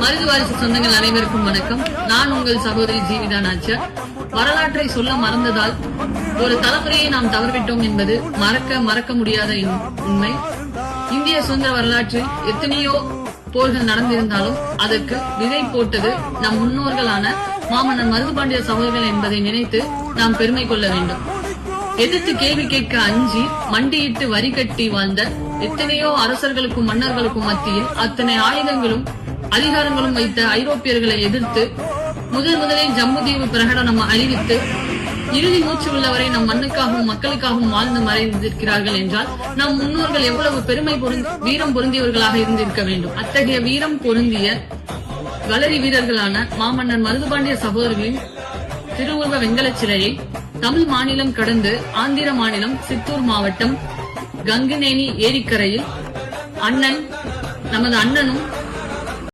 மருது வாரிசு சொந்தங்கள் அனைவருக்கும் வணக்கம். நான் உங்கள் சகோதரி ஜீவிதா நாச்சர் வரலாற்றை சொல்ல மறந்ததால் ஒரு தலைமுறையை நாம் தவறிவிட்டோம் என்பது மறக்க மறக்க முடியாத உண்மை. இந்திய சுதந்திர வரலாற்றில் எத்தனையோ போர்கள் நடந்திருந்தாலும் அதற்கு விதை போட்டது நம் முன்னோர்களான மாமன்னர் மருதுபாண்டிய சகோதரர்கள் என்பதை நினைத்து நாம் பெருமை கொள்ள வேண்டும். எதிர்த்து கேள்வி கேட்க அஞ்சி மண்டியிட்டு வரி கட்டி வாழ்ந்த எத்தனையோ அரசர்களுக்கும் மன்னர்களுக்கும் மத்தியில் அத்தனை ஆயுதங்களும் அதிகாரங்களும் வைத்த ஐரோப்பியர்களை எதிர்த்து முதல் முதலில் ஜம்முதீவு பிரகடனம் அறிவித்து இறுதி மூச்சு உள்ளவரை நம் மண்ணுக்காகவும் மக்களுக்காகவும் வாழ்ந்து மறைந்திருக்கிறார்கள் என்றால் நம் முன்னோர்கள் எவ்வளவு பெருமை வீரம் பொருந்தியவர்களாக இருந்திருக்க வேண்டும். அத்தகைய வீரம் பொருந்திய வளரி வீரர்களான மாமன்னர் மருதுபாண்டிய சகோதரர்களின் திருவுருவ வெங்கலச் சிலையை தமிழ் மாநிலம் கடந்து ஆந்திர மாநிலம் சித்தூர் மாவட்டம் கங்குநேனி ஏரிக்கரையில் அண்ணன் நமது அண்ணனும்